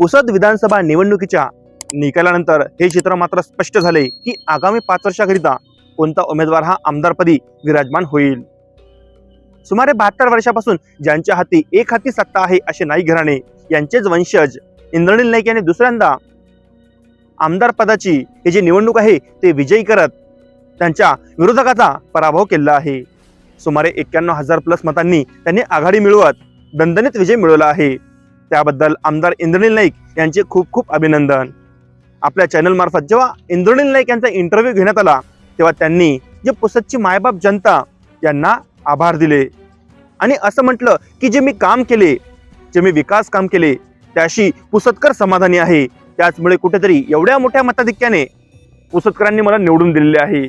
पुसद विधानसभा निवडणुकीच्या निकालानंतर हे चित्र मात्र स्पष्ट झाले की आगामी पाच वर्षाकरिता कोणता उमेदवार हा आमदारपदी विराजमान होईल. सुमारे बहात्तर वर्षापासून ज्यांच्या हाती एक हाती सत्ता आहे असे नाईक घराणे यांचेच वंशज इंद्रनील नाईक यांनी दुसऱ्यांदा आमदार पदाची ही जी निवडणूक आहे ते विजयी करत त्यांच्या विरोधकाचा पराभव केला आहे. सुमारे एक्क्याण्णव हजार प्लस मतांनी त्यांनी आघाडी मिळवत दणदणीत विजय मिळवला आहे. त्याबद्दल आमदार इंद्रनील नाईक यांचे खूप खूप अभिनंदन. आपल्या चॅनलमार्फत जेव्हा इंद्रनील नाईक यांचा इंटरव्ह्यू घेण्यात आला तेव्हा त्यांनी जे पुसदची मायबाप जनता यांना आभार दिले. आणि असं म्हटलं की जे मी काम केले जे मी विकास काम केले त्याशी पुसदकर समाधानी आहे. त्याचमुळे कुठेतरी एवढ्या मोठ्या मताधिक्याने पुसदकरांनी मला निवडून दिलेले आहे.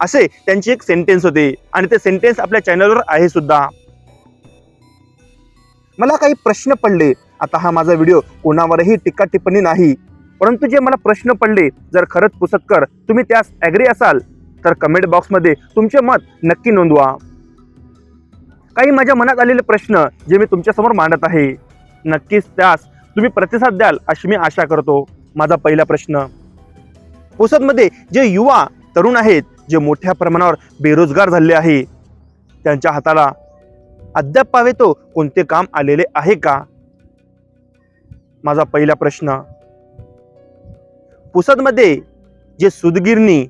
असे त्यांचे एक सेंटेन्स होते. आणि ते सेंटेन्स आपल्या चॅनलवर आहे सुद्धा. मला काही प्रश्न पडले. आता हा माझा व्हिडिओ कोणावरही टीका टिप्पणी नाही. परंतु जे मला प्रश्न पडले जर खरंच पुसदकर तुम्ही त्यास ॲग्री असाल तर कमेंट बॉक्समध्ये तुमचे मत नक्की नोंदवा. काही माझ्या मनात आलेले प्रश्न जे मी तुमच्यासमोर मांडत आहे नक्कीच त्यास तुम्ही प्रतिसाद द्याल अशी मी आशा करतो. माझा पहिला प्रश्न पुसदमध्ये जे युवा तरुण आहेत जे मोठ्या प्रमाणावर बेरोजगार झाले आहे त्यांच्या हाताला अद्याप पावे तो कोणते काम आलेले आहे का? माझा पहिला प्रश्न. पुसदमध्ये जे सुदगिरणी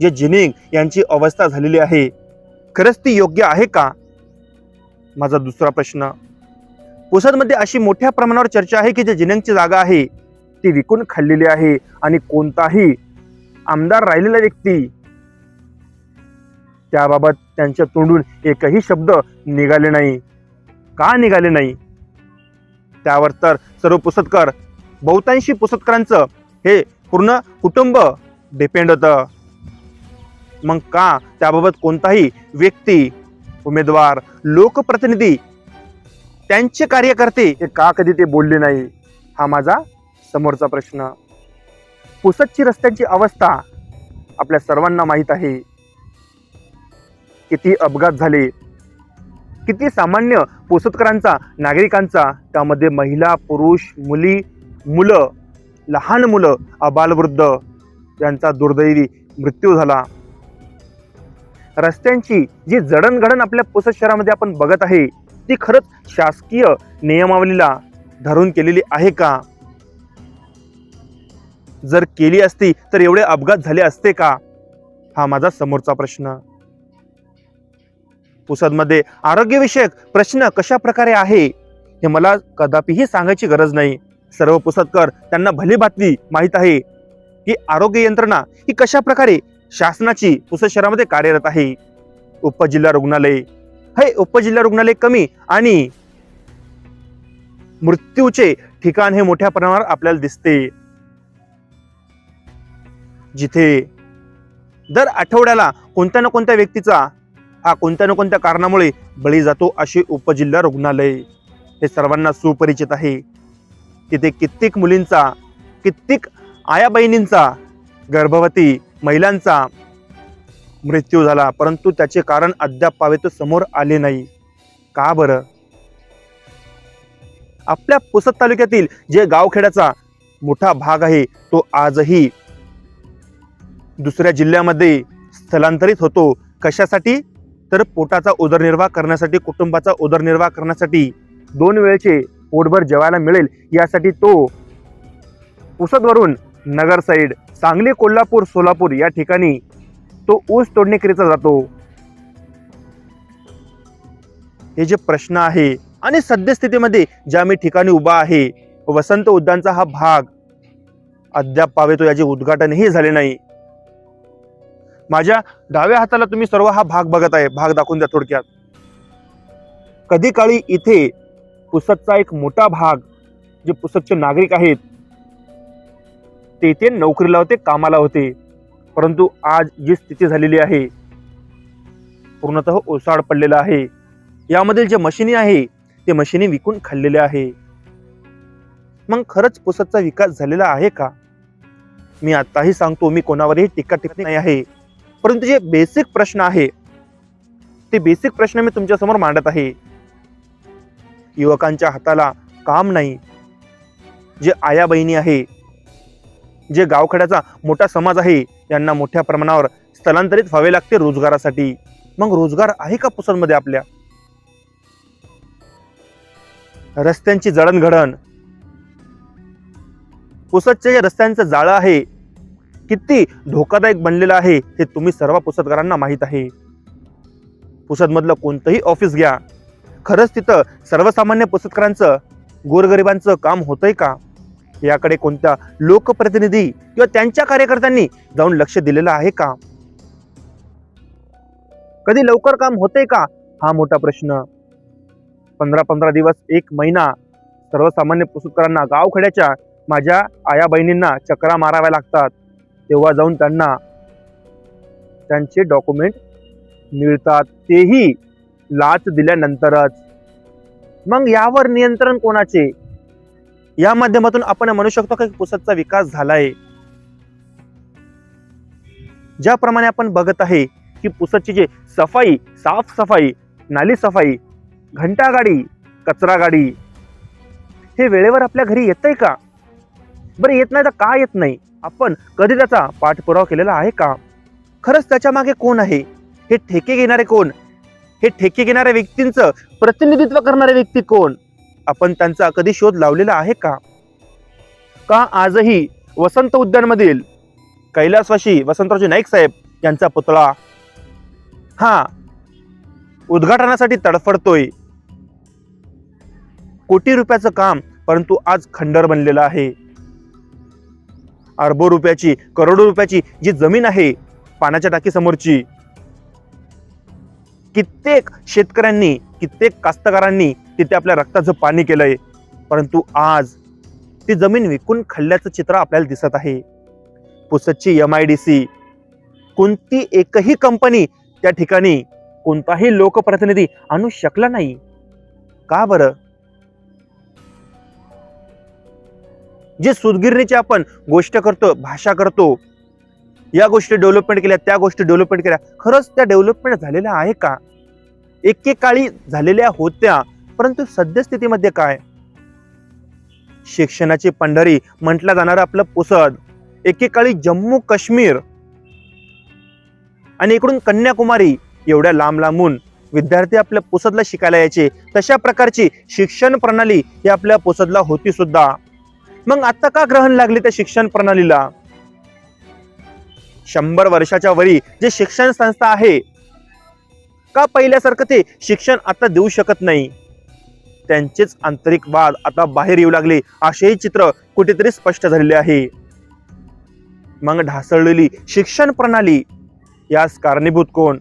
जे जिनिंग यांची अवस्था झालेली आहे खरंच ती योग्य आहे का? माझा दुसरा प्रश्न. पुसदमध्ये अशी मोठ्या प्रमाणावर चर्चा आहे की जे जिनिंगची जागा आहे ती विकून खाल्लेली आहे आणि कोणताही आमदार राहिलेला व्यक्ती त्याबाबत त्यांच्या तोंडून एकही शब्द निघाले नाही. का निघाले नाही? त्यावर तर सर्व पुसतकर बहुतांशी पुसतकरांचं हे पूर्ण कुटुंब डिपेंड होतं. मग का त्याबाबत कोणताही व्यक्ती उमेदवार लोकप्रतिनिधी त्यांचे कार्यकर्ते हे का कधी ते बोलले नाही? हा माझा समोरचा प्रश्न. पुसदची रस्त्यांची अवस्था आपल्या सर्वांना माहीत आहे. किती अपघात झाले? किती सामान्य पोसतकरांचा नागरिकांचा त्यामध्ये महिला पुरुष मुली मुलं लहान मुलं अबालवृद्ध यांचा दुर्दैवी मृत्यू झाला. रस्त्यांची जी जडणघडण आपल्या पोसत शहरामध्ये आपण बघत आहे ती खरंच शासकीय नियमावलीला धरून केलेली आहे का? जर केली असती तर एवढे अपघात झाले असते का? हा माझा समोरचा प्रश्न. पुसदमध्ये आरोग्यविषयक प्रश्न कशा प्रकारे आहे हे मला कदापिही सांगायची गरज नाही. सर्व पुसदकर त्यांना भली बातमी माहीत आहे की आरोग्य यंत्रणा ही कशा प्रकारे शासनाची पुसद शहरामध्ये कार्यरत आहे. उपजिल्हा रुग्णालय हे उपजिल्हा रुग्णालय कमी आणि मृत्यूचे ठिकाण हे मोठ्या प्रमाणावर आपल्याला दिसते. जिथे दर आठवड्याला कोणत्या ना कोणत्या व्यक्तीचा हा कोणत्या ना कोणत्या कारणामुळे बळी जातो अशी उपजिल्हा रुग्णालय हे सर्वांना सुपरिचित आहे. तिथे कित्येक मुलींचा कित्येक आया बहिणींचा गर्भवती महिलांचा मृत्यू झाला परंतु त्याचे कारण अद्याप पावेत समोर आले नाही. का बरं? आपल्या पुसद तालुक्यातील जे गावखेड्याचा मोठा भाग आहे तो आजही दुसऱ्या जिल्ह्यामध्ये स्थलांतरित होतो. कशासाठी? तर पोटाचा उदरनिर्वाह करण्यासाठी कुटुंबाचा उदरनिर्वाह करण्यासाठी दोन वेळचे पोटभर जेवायला मिळेल. यासाठी तो उसदवरून नगर साईड सांगली कोल्हापूर सोलापूर या ठिकाणी तो ऊस तोडणीकरिता जातो. हे जे प्रश्न आहे आणि सद्यस्थितीमध्ये ज्या मी ठिकाणी उभा आहे वसंत उद्यानचा हा भाग अद्याप पावेतो याचे उद्घाटनही झाले नाही. माझ्या डाव्या हाताला तुम्ही सर्व हा भाग बघत आहे भाग दाखवून द्या थोडक्यात. कधी काळी इथे पुसदचा एक मोठा भाग जे पुसदचे नागरिक आहेत ते इथे नोकरीला होते कामाला होते. परंतु आज जी स्थिती झालेली आहे पूर्णतः ओसाड पडलेला आहे. यामधील जे मशिनी आहे ते मशिनी विकून खाल्लेले आहे. मग खरंच पुसदचा विकास झालेला आहे का? मी आताही सांगतो मी कोणावरही टीका टिप्पणी नाही आहे. परंतु जे बेसिक प्रश्न आहे ते बेसिक प्रश्न मी तुमच्यासमोर मांडत आहे. युवकांच्या हाताला काम नाही. जे आया बहिणी आहे जे गावखड्याचा मोठा समाज आहे यांना मोठ्या प्रमाणावर स्थलांतरित व्हावे लागते रोजगारासाठी. मग रोजगार आहे का पुसदमध्ये आपल्या? रस्त्यांची जडणघडण. पुसदच्या जे रस्त्यांचं जाळं आहे किती धोकादायक बनलेलं आहे हे तुम्ही सर्व पुसदकरांना माहीत आहे. पुसदमधलं कोणतंही ऑफिस घ्या. खरंच तिथं सर्वसामान्य पुसदकरांचं गोरगरिबांचं काम होतंय का? याकडे कोणत्या लोकप्रतिनिधी किंवा त्यांच्या कार्यकर्त्यांनी जाऊन लक्ष दिलेलं आहे का? कधी लवकर काम होतंय का? हा मोठा प्रश्न. पंधरा पंधरा दिवस एक महिना सर्वसामान्य पुसदकरांना गावखेड्याच्या माझ्या आया बहिणींना चक्रा माराव्या लागतात. तेव्हा जाऊन त्यांना त्यांचे डॉक्युमेंट मिळतात. तेही लाच दिल्यानंतरच. मग यावर नियंत्रण कोणाचे? या माध्यमातून आपण म्हणू शकतो की पुसदचा विकास झालाय? ज्याप्रमाणे आपण बघत आहे की पुसदची जे सफाई साफ सफाई नाली सफाई घंटा गाडी कचरा गाडी हे वेळेवर आपल्या घरी येतंय का? बरं येत नाही तर का येत नाही? आपण कधी त्याचा पाठपुरावा केलेला आहे का? खरंच त्याच्यामागे कोण आहे? हे ठेके घेणारे कोण? हे ठेके घेणाऱ्या व्यक्तींचं प्रतिनिधित्व करणारे व्यक्ती कोण? आपण त्यांचा कधी शोध लावलेला आहे का? का आजही वसंत उद्यानमधील कैलासवाशी वसंतरावजी नाईक साहेब यांचा पुतळा हा उद्घाटनासाठी तडफडतोय? कोटी रुपयाचं काम परंतु आज खंडर बनलेलं आहे. अर्बो रुपयाची करोडो रुपयाची जी जमीन आहे पाण्याच्या टाकीसमोरची कित्येक शेतकऱ्यांनी कित्येक कास्तकारांनी तिथे आपल्या रक्ताचं पाणी केलंय. परंतु आज ती जमीन विकून खाल्ल्याचं चित्र आपल्याला दिसत आहे. पुसदची एम आय डी सी कोणती एकही कंपनी त्या ठिकाणी कोणताही लोकप्रतिनिधी आणू शकला नाही. का बरं? जे सुदगिरणीची आपण गोष्ट करतो भाषा करतो या गोष्टी डेव्हलपमेंट केल्या त्या गोष्टी डेव्हलपमेंट केल्या खरंच त्या डेव्हलपमेंट झालेल्या आहे का? एकेकाळी झालेल्या होत्या परंतु सद्यस्थितीमध्ये काय? शिक्षणाची पंढरी म्हटलं जाणारं आपलं पुसद एकेकाळी जम्मू काश्मीर आणि इकडून कन्याकुमारी एवढ्या लांब लांबून विद्यार्थी आपल्या पुसदला शिकायला यायचे तशा प्रकारची शिक्षण प्रणाली ही आपल्या पुसदला होती सुद्धा. मग आता का ग्रहण लागले त्या शिक्षण प्रणालीला? शंभर वर्षाच्या वरी जे शिक्षण संस्था आहे का पहिल्यासारखं ते शिक्षण आता देऊ शकत नाही? त्यांचेच आंतरिक वाद आता बाहेर येऊ लागले असेही चित्र कुठेतरी स्पष्ट झालेले आहे. मग ढासळलेली शिक्षण प्रणाली यास कारणीभूत कोण?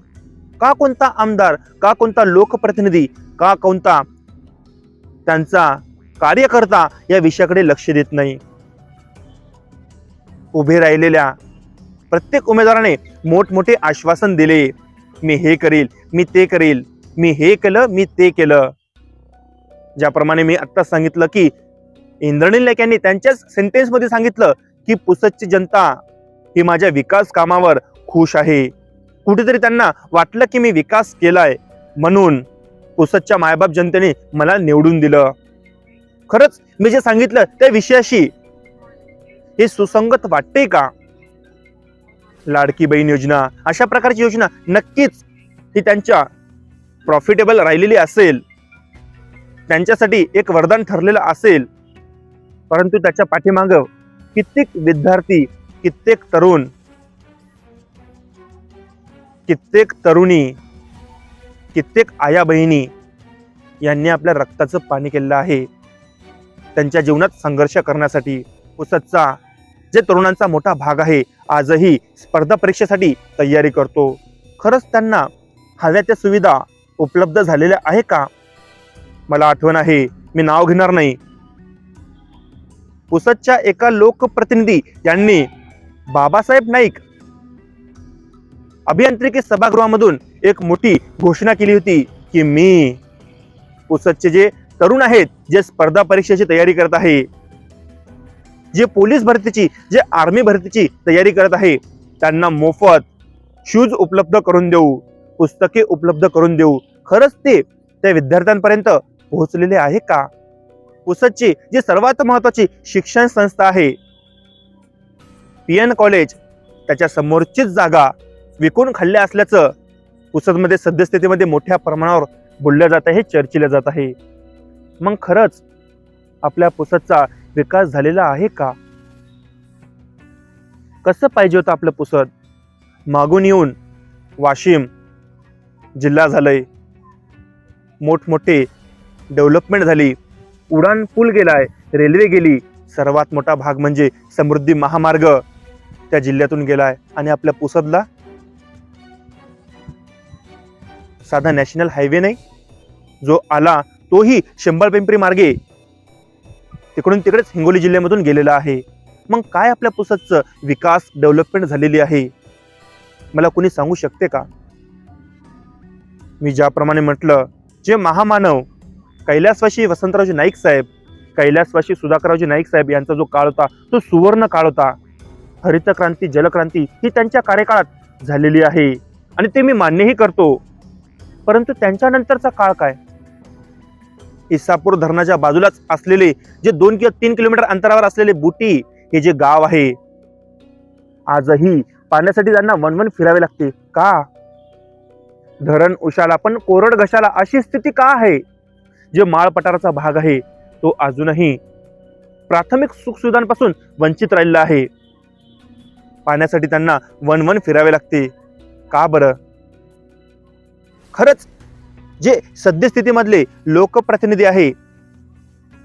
का कोणता आमदार का कोणता लोकप्रतिनिधी का कोणता त्यांचा कार्यकर्ता या विषयाकडे लक्ष देत नाही. उभे राहिलेल्या प्रत्येक उमेदवाराने मोठमोठे आश्वासन दिले. मी हे करील मी ते करील मी हे केलं मी ते केलं. ज्याप्रमाणे मी आत्ता सांगितलं की इंद्रनील नाईक यांनी त्यांच्याच सेंटेन्समध्ये सांगितलं की पुसदची जनता ही माझ्या विकास कामावर खुश आहे. कुठेतरी त्यांना वाटलं की मी विकास केलाय. म्हणून पुसदच्या मायबाप जनतेने मला निवडून दिलं. खरंच मी जे सांगितलं त्या विषयाशी हे सुसंगत वाटते का? लाडकी बहीण योजना अशा प्रकारची योजना नक्कीच ही त्यांच्या प्रॉफिटेबल राहिलेली असेल. त्यांच्यासाठी एक वरदान ठरलेलं असेल. परंतु त्याच्या पाठीमाग कित्येक विद्यार्थी कित्येक तरुण कित्येक तरुणी कित्येक आया बहिणी यांनी आपल्या रक्ताचं पाणी केलेलं आहे. त्यांच्या जीवनात संघर्ष करण्यासाठी पुसतचा जे तरुणांचा मोठा भाग आहे आजही स्पर्धा परीक्षेसाठी तयारी करतो. खरंच त्यांना हव्या त्या सुविधा उपलब्ध झालेल्या आहे का? मला आठवण आहे मी नाव घेणार नाही. पुसदच्या एका लोकप्रतिनिधी यांनी बाबासाहेब नाईक अभियांत्रिकी सभागृहामधून एक मोठी घोषणा केली होती की मी पुसदचे जे तरुण आहेत जे स्पर्धा परीक्षेची तयारी करत आहे. जे पोलीस भरतीची जे आर्मी भरतीची तयारी करत आहे त्यांना मोफत शूज उपलब्ध करून देऊ पुस्तके उपलब्ध करून देऊ. खरंच ते त्या विद्यार्थ्यांपर्यंत पोहोचलेले आहे का? पुसदची जी सर्वात महत्वाची शिक्षण संस्था आहे पी एन कॉलेज त्याच्या समोरचीच जागा विकून खाल्ल्या असल्याचं पुसदमध्ये सद्यस्थितीमध्ये मोठ्या प्रमाणावर बोललं जात आहे चर्चिलं जात आहे. मग खरंच आपल्या पुसदचा विकास झालेला आहे का? कसं पाहिजे होतं आपलं पुसद मागून येऊन वाशिम जिल्हा झालंय. मोठमोठे डेव्हलपमेंट झाली. उडान पूल गेलाय. रेल्वे गेली. सर्वात मोठा भाग म्हणजे समृद्धी महामार्ग त्या जिल्ह्यातून गेलाय. आणि आपल्या पुसदला साधा नॅशनल हायवे नाही. जो आला तोही शंभर पिंपरी मार्गे. तिकडून तिकडेच हिंगोली जिल्ह्यामधून गेलेला आहे. मग काय आपल्या पुसदचं विकास डेव्हलपमेंट झालेली आहे? मला कोणी सांगू शकते का? मी ज्याप्रमाणे म्हटलं जे महामानव कैलासवाशी वसंतरावजी नाईक साहेब कैलासवाशी सुधाकररावजी नाईक साहेब यांचा जो काळ होता तो सुवर्ण काळ होता. हरित क्रांती जलक्रांती ही त्यांच्या कार्यकाळात झालेली आहे. आणि ते मी मान्यही करतो. परंतु त्यांच्यानंतरचा काळ काय? इसापूर धरणाच्या बाजूलाच असलेले जे दोन किंवा तीन किलोमीटर अंतरावर असलेले बुटी हे जे गाव आहे आजही पाण्यासाठी त्यांना वनवन फिरावे लागते. का? धरण उशाला पण कोरड घशाला अशी स्थिती का आहे? जे माळ पठाराचा भाग आहे तो अजूनही प्राथमिक सुखसुविधांपासून वंचित राहिलेला आहे. पाण्यासाठी त्यांना वनवन फिरावे लागते. का बरं? खरंच जे सद्यस्थितीमधले लोकप्रतिनिधी आहे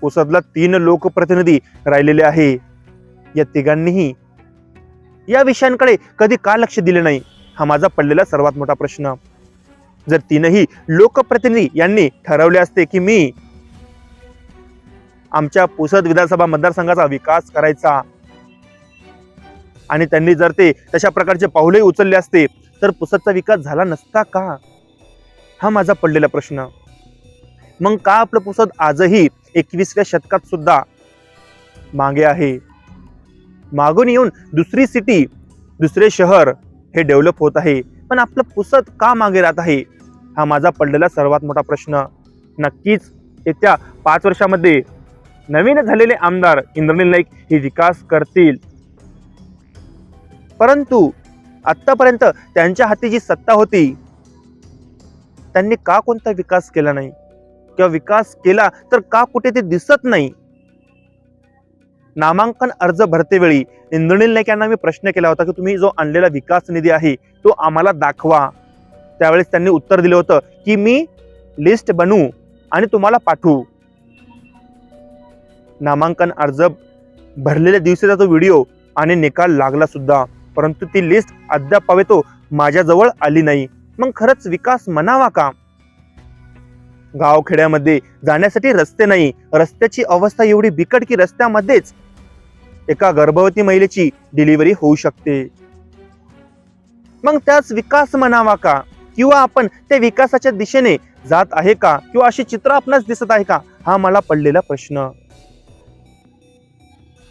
पुसदला तीन लोकप्रतिनिधी राहिलेले आहे. या तिघांनीही या विषयांकडे कधी का लक्ष दिले नाही हा माझा पडलेला सर्वात मोठा प्रश्न. जर तीनही लोकप्रतिनिधी यांनी ठरवले असते की मी आमच्या पुसद विधानसभा मतदारसंघाचा विकास करायचा आणि त्यांनी जर ते तशा प्रकारचे पाऊलही उचलले असते तर पुसदचा विकास झाला नसता का? हा माझा पडलेला प्रश्न. मग का आपलं पुसद आजही एकवीसव्या शतकात सुद्धा मागे आहे? मागून येऊन दुसरी सिटी दुसरे शहर हे डेव्हलप होत आहे. पण आपलं पुसद का मागे राहत आहे? हा माझा पडलेला सर्वात मोठा प्रश्न. नक्कीच येत्या पाच वर्षामध्ये नवीन झालेले आमदार इंद्रनील नाईक हे विकास करतील. परंतु आत्तापर्यंत त्यांच्या हाती जी सत्ता होती त्यांनी का कोणता विकास केला नाही? किंवा विकास केला तर का कुठे ते दिसत नाही? नामांकन अर्ज भरतेवेळी इंद्रनील नाईक यांना मी प्रश्न केला होता की तुम्ही जो आणलेला विकास निधी आहे तो आम्हाला दाखवा. त्यावेळेस त्यांनी उत्तर दिलं होतं की मी लिस्ट बनवू आणि तुम्हाला पाठवू. नामांकन अर्ज भरलेल्या दिवशीचा तो व्हिडिओ आणि निकाल लागला सुद्धा परंतु ती लिस्ट अद्याप पावेतो माझ्याजवळ आली नाही. मग खरंच विकास म्हणावा का? गावखेड्यामध्ये जाण्यासाठी रस्ते नाही. रस्त्याची अवस्था एवढी बिकट की रस्त्यामध्येच एका गर्भवती महिलेची डिलिव्हरी होऊ शकते. मग त्याच विकास म्हणावा का? किंवा आपण त्या विकासाच्या दिशेने जात आहे का? किंवा अशी चित्र आपणास दिसत आहे का? हा मला पडलेला प्रश्न.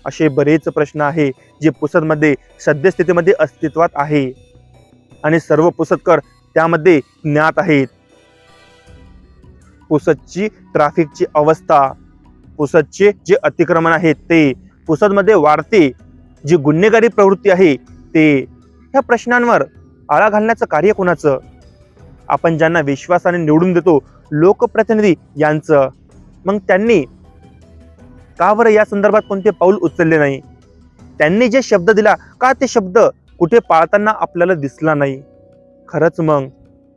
असे बरेच प्रश्न आहे जे पुसदमध्ये सद्यस्थितीमध्ये अस्तित्वात आहे. आणि सर्व पुसदकर त्यामध्ये ज्ञात आहेत. पुसदची ट्रॅफिकची अवस्था पुसदचे जे अतिक्रमण आहेत ते पुसदमध्ये वाढते जी गुन्हेगारी प्रवृत्ती आहे ते ह्या प्रश्नांवर आळा घालण्याचं कार्य कोणाचं? आपण ज्यांना विश्वासाने निवडून देतो लोकप्रतिनिधी यांचं. मग त्यांनी का बरं या संदर्भात कोणते पाऊल उचलले नाही? त्यांनी जे शब्द दिला का ते शब्द कुठे पाळताना आपल्याला दिसला नाही? खरंच मग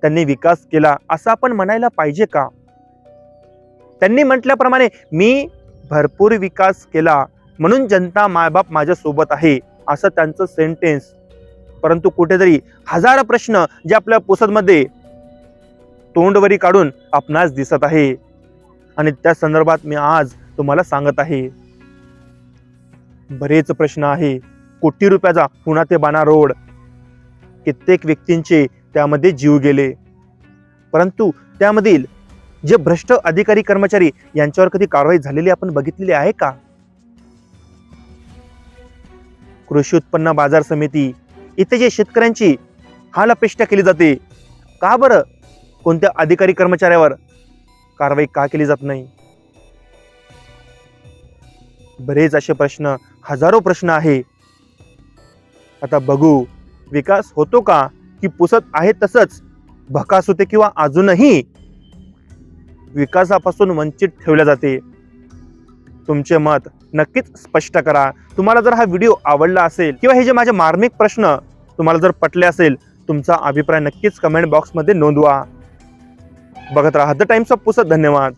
त्यांनी विकास केला असं आपण म्हणायला पाहिजे का? त्यांनी म्हटल्याप्रमाणे मी भरपूर विकास केला म्हणून जनता मायबाप माझ्यासोबत आहे असं त्यांचं सेंटेन्स परंतु कुठेतरी हजार प्रश्न जे आपल्या पुसदमध्ये तोंडवरी काढून आपणास दिसत आहे. आणि त्या संदर्भात मी आज तुम्हाला सांगत आहे. बरेच प्रश्न आहे. कोटी रुपयाचा पुणा ते बाणा रोड. कित्येक व्यक्तींचे त्यामध्ये जीव गेले. परंतु त्यामधील जे भ्रष्ट अधिकारी कर्मचारी यांच्यावर कधी कारवाई झालेली आपण बघितलेली आहे का? कृषी उत्पन्न बाजार समिती इथे जे शेतकऱ्यांची हाल अपेक्षा केली जाते का बरं कोणत्या अधिकारी कर्मचाऱ्यावर कारवाई का केली जात नाही? बरेच असे प्रश्न हजारो प्रश्न आहे. आता बघू विकास होतो का? की पुसत आहे तसंच भकास होते किंवा अजूनही विकासापासून वंचित ठेवल्या जाते. तुमचे मत नक्कीच स्पष्ट करा. तुम्हाला जर हा व्हिडिओ आवडला असेल किंवा हे जे माझे मार्मिक प्रश्न तुम्हाला जर पटले असेल तुमचा अभिप्राय नक्कीच कमेंट बॉक्समध्ये नोंदवा. बघत राहा. द टाइम्स ऑफ पुसत धन्यवाद.